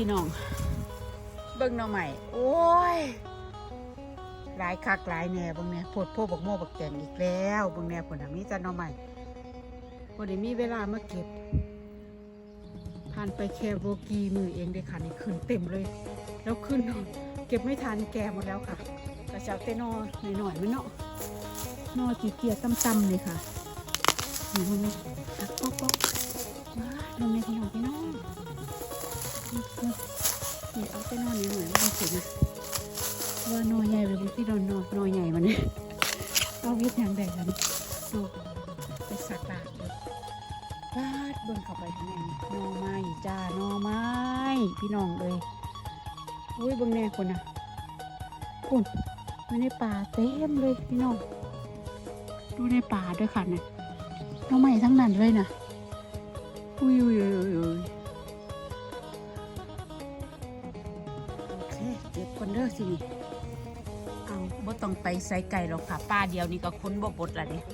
พี่น้อง เบิ่งน่อใหม่ โอ้ย หลายคักหลายแน่เบิ่งแน่โพดโพบักโม่บักแตงอีกแล้วเบิ่งแน่ผลมีแต่หน่อใหม่บ่ได้มีเวลามาเก็บ ผ่านไปแค่โบกีมือเองเด้ค่ะนี่ขึ้นเต็มเลย แล้วขึ้นเก็บไม่ทันแก่หมดแล้วค่ะกระเช้าเตนอหน่อยๆมันเนาะนอจีเกียต่ำๆเลยค่ะนี่มันนี่ตักป๊อกป๊อกมาลงในพี่นองพี่น้อง นี่เอาเตนอนี่หน่อยไม่ต้องเสียนะว่านอใหญ่ไปบุที่โดนนอนอใหญ่มันเนี่ยเอาเวียดยางแดงกันดูไปสักลาดเลยฟาดเบิ่งเข้าไปข้างในน่อไม้จ้าน่อไม้ พี่น้องเลยอุ้ยเบิ่งแน่คนน่ะคุณไม่ในป่าเต็มเลยพี่น้องดูในป่าด้วยค่ะนะหน่อไม้ทั้งนั้นเลยนะอุ้ยอุ้ยอุ้ย ก็บคนเด้อสินี่เอาบ่ต้องไปใส่ไก่หรอกค่ะป้าเดียวนี่ก็ค้นบ่บดละเนี่ย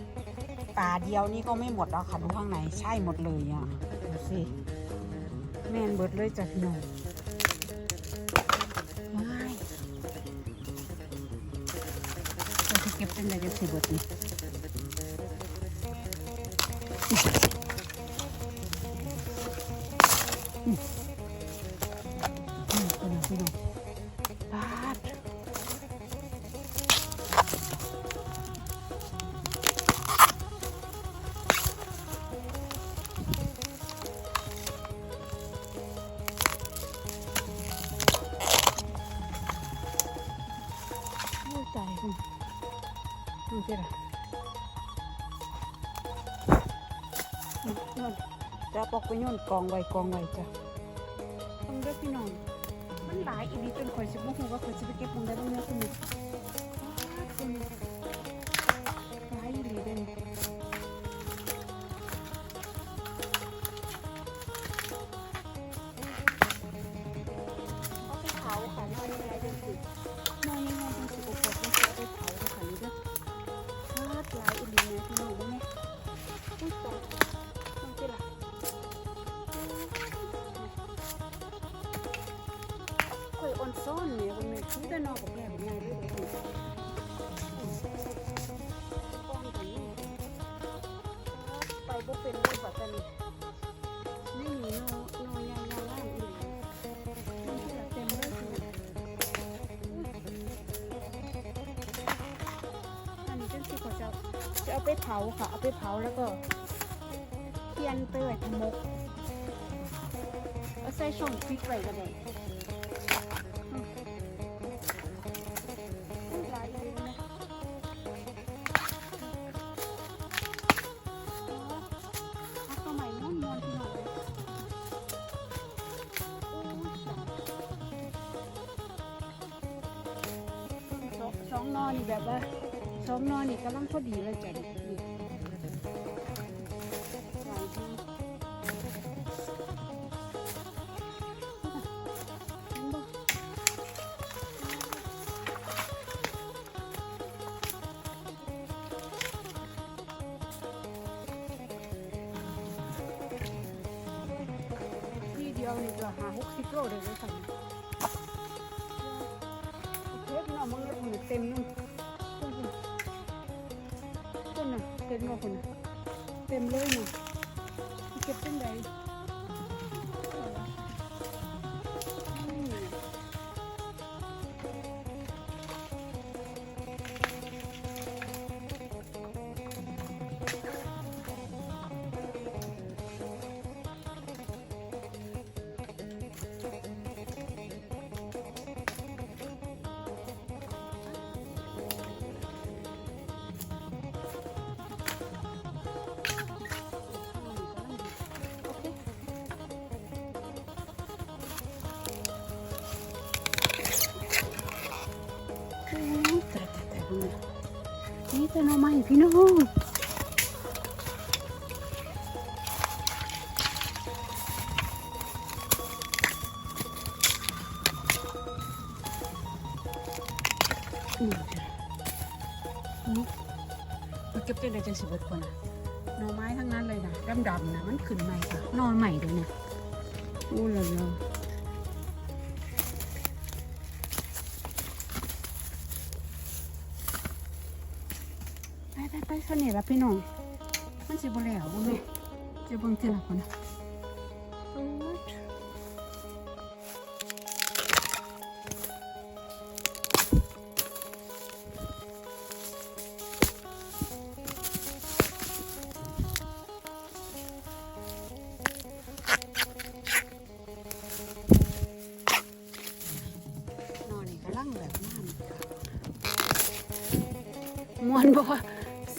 ปลาเดียวนี่ก็ไม่หมดแล้วค่ะดูข้างในใช่หมดเลยอะดูสิแม่นเบิดเลยจากหน่อยว้ายเราจะเก็บเป็นไรกันสิบิดนี่ ไปโย่นกองไว้กองไว้จ้ะต้องเด้อพี่น้อง มันหลายอีนี้จนข่อยสิบ่ฮู้ว่าข่อยสิไปเก็บมึงได้บ้างเนื้อคุณ เอาไปเผาค่ะ เอาไปเผาแล้วก็เทียนเตยมกเอาใส่ช่องพริกไว้ก็ได้ องนอนนี่กำลังพอดีเลยจ้ะียทีเดียวนี่ก็หาหกสิบโลเลยเลยค่ะเทปเนาะมึงเนี่ยมันเต็มนู่น เต็มเลยคนน่ะเต็มเลยน่เก็บเป็นได นี่เป็นเอาใหม่พี่น้องมันเก็บได้เลยจังสิบเอ็ดคนนะหน่อไม้ทั้งนั้นเลยนะดำๆนะมันขึ้นใหม่ค่ะนอนใหม่เลยนะอู้ละละ ไปไปไปเสน่ห์ละพี่น้องมันสิบ่แล้วบ่แม่จะเบิ่งทีละคนนะ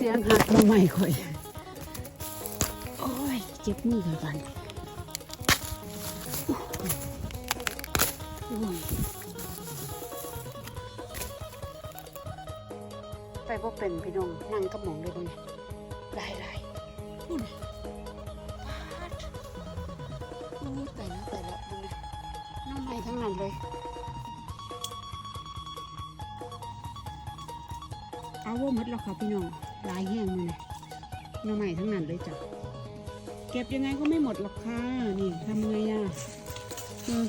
สียงหักมาใหม่ข่อย โอ้ย เจ็บมือเลยกันโอ้ยไปบ่เป็นพี่น้องนั่งกับหมองเลยคนไล่ไล่พูดปาดนี่ไปแล้วไปแล้วดูนะน้องใหม่ทั้งนั้นเลย เอาว่าหมดแล้วค่ะพี่น้องลายแห้งมือนะน้อใหม่ทั้งนั้นเลยจ้ะเก็บยังไงก็ไม่หมดหรอกค่ะนี่ทำไงอะเออ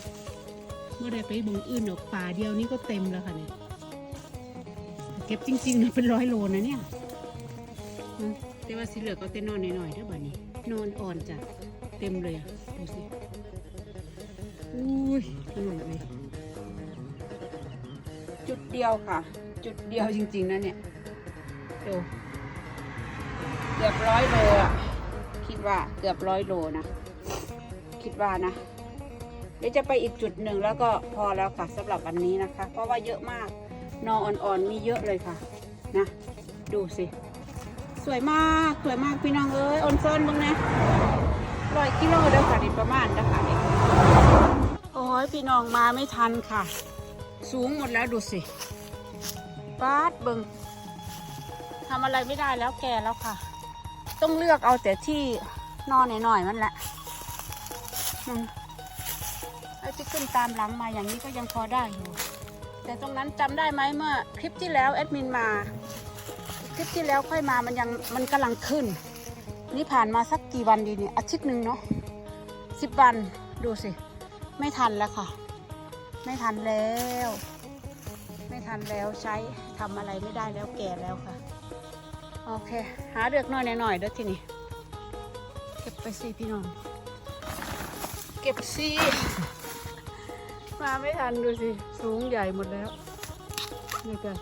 เมื่อได้ไปบงอื่นหรอกป่าเดียวนี้ก็เต็มแล้วค่ะเนี่ยเก็บจริงๆนะเป็นร้อยโลนะเนี่ยแต่ว่าสีเหลือก็เต้นนอนหน่อยๆเด้อบ่านี้ นอนอ่อนจ้ะเต็มเลยอะดูสิอุ้ยขนมเลยจุดเดียวค่ะ จุดเดียวจริงๆนะเนี่ย ดูเกือบร้อยโลอะ คิดว่าเกือบร้อยโลนะ คิดว่านะเดี๋ยวจะไปอีกจุดหนึ่งแล้วก็พอแล้วค่ะสำหรับวันนี้นะคะ เพราะว่าเยอะมากนออ่อนๆมีเยอะเลยค่ะ นะ ดูสิ สวยมากสวยมากพี่น้องเอ้ยออนซอนบ้างนะร้อยกิโลเด้อค่ะนี่ประมาณนะคะนี่โอ้ยพี่น้องมาไม่ทันค่ะ สูงหมดแล้วดูสิปาดเบิง ทำอะไรไม่ได้แล้วแก่แล้วค่ะ ต้องเลือกเอาแต่ที่นอนหน่อยๆมันแหละไอ้ที่ขึ้นตามหลังมาอย่างนี้ก็ยังพอได้อยู่แต่ตรงนั้นจำได้ไหมเมื่อคลิปที่แล้วแอดมินมา คลิปที่แล้วค่อยมามันยังมันกำลังขึ้น นี่ผ่านมาสักกี่วันดีเนี่ยอาทิตย์หนึ่งเนาะสิบวันดูสิ ไม่ทันแล้วค่ะ ไม่ทันแล้ว ไม่ทันแล้วใช้ทำอะไรไม่ได้แล้วแก่แล้วค่ะ โอเค หาเลือกหน่อยหน่อยๆเด้อทีนี้เก็บไปสิพี่น้อง เก็บสิมาไม่ทันดูสิ สูงใหญ่หมดแล้วนี่กัน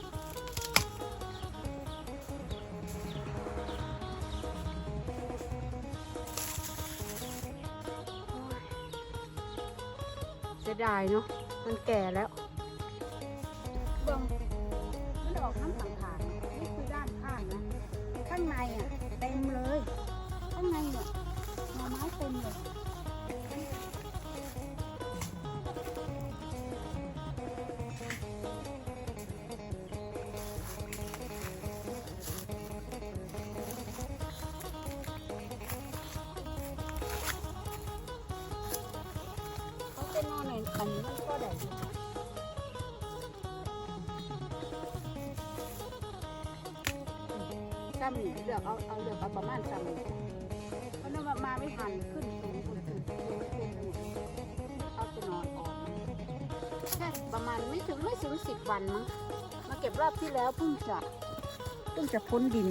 จะได้เนาะมันแก่แล้ว อนในอันนี้มันก็ได้อยู่นะซ้ำนี่เลือกเอาเอาเลือกเอาประมาณซ้ำนี่เพราะนั่นมาไม่ทันขึ้นสูงขึ้นสูงขึ้นสูงขึ้นเอาจะนอนออกแค่ประมาณไม่ถึงไม่ถึงสิบวันมั้งมาเก็บรอบที่แล้วเพิ่งจะเพิ่งจะพ้นดิน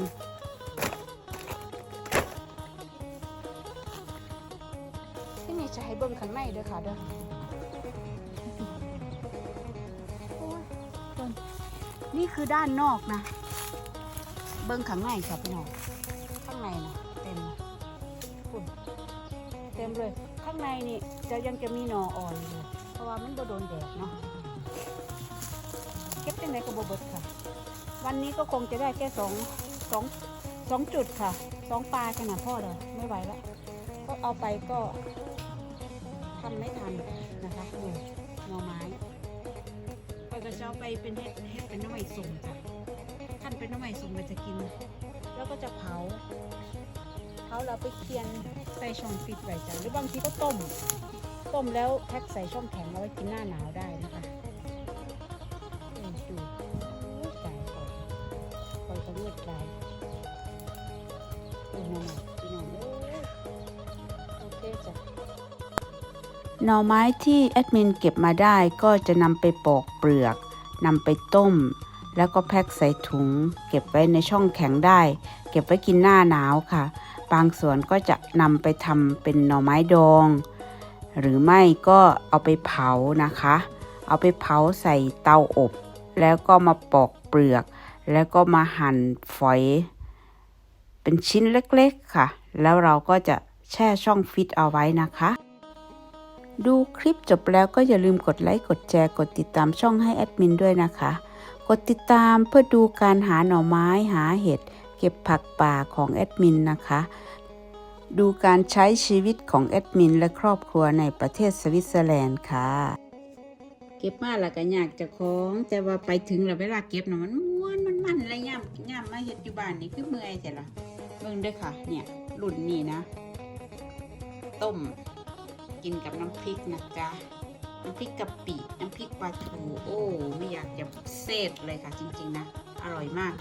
ที่นี่จะให้เบิ่งข้างในเด้อค่ะเด้อ นี่คือด้านนอกนะ เบิ่งข้างในค่ะพี่น้องข้างในนะเต็มนะคุเต็มเลย ข้างในนี่จะยังจะมีหนออ่อนอยู่เพราะว่ามันโดนแดดเนาะเก็บเป็นไหนก็บ่เบิดค่ะ วันนี้ก็คงจะได้แค่สองสองสองจุดค่ะสองปลาขนาดพ่อเลยไม่ไหวแล้วก็เอาไปก็ทำไม่ทันนะคะนี่หน่อไม้ จะเอาไปเป็นเห็ดเห็ดเป็นน้ำไม้สุ่มจ้ะท่านเป็นน้ำไม้สุ่มเราจะกิน แล้วก็จะเผาเผาเราไปเคียนใส่ช่องฟิตไว้จ้ะหรือบางทีก็ต้ม ต้มแล้วแพ็คใส่ช่องแข็งเอาไว้กินหน้าหนาวได้นะคะ หน่อไม้ที่แอดมินเก็บมาได้ก็จะนำไปปอกเปลือกนำไปต้ม แล้วก็แพ็คใส่ถุง เก็บไว้ในช่องแข็งได้ เก็บไว้กินหน้าหนาวค่ะ บางส่วนก็จะนำไปทำเป็นหน่อไม้ดอง หรือไม่ก็เอาไปเผานะคะ เอาไปเผาใส่เตาอบ แล้วก็มาปอกเปลือก แล้วก็มาหั่นฝอย เป็นชิ้นเล็กๆค่ะ แล้วเราก็จะแช่ช่องฟิตเอาไว้นะคะ ดูคลิปจบแล้วก็อย่าลืมกดไลค์ กดแชร์ กดติดตามช่องให้แอดมินด้วยนะคะ กดติดตามเพื่อดูการหาหน่อไม้หาเห็ด เก็บผักป่าของแอดมินนะคะ ดูการใช้ชีวิตของแอดมินและครอบครัวในประเทศสวิตเซอร์แลนด์ค่ะ เก็บมาแล้วก็อยากจะของ แต่ว่าไปถึงแล้วเวลาเก็บน่ะมันม้วนมันมันอะไรย่ำย่ำมาเฮ็ดอยู่บ้านนี่คือเมื่อยแต่ละเบิ่งเด้อค่ะ เนี่ยรุ่นนี้นะ ต้ม กินกับน้ำพริกนะจ๊ะน้ำพริกกะปิน้ำพริกปลาทูโอ้ไม่อยากจะเซตเลยค่ะจริง ๆ นะ อร่อยมาก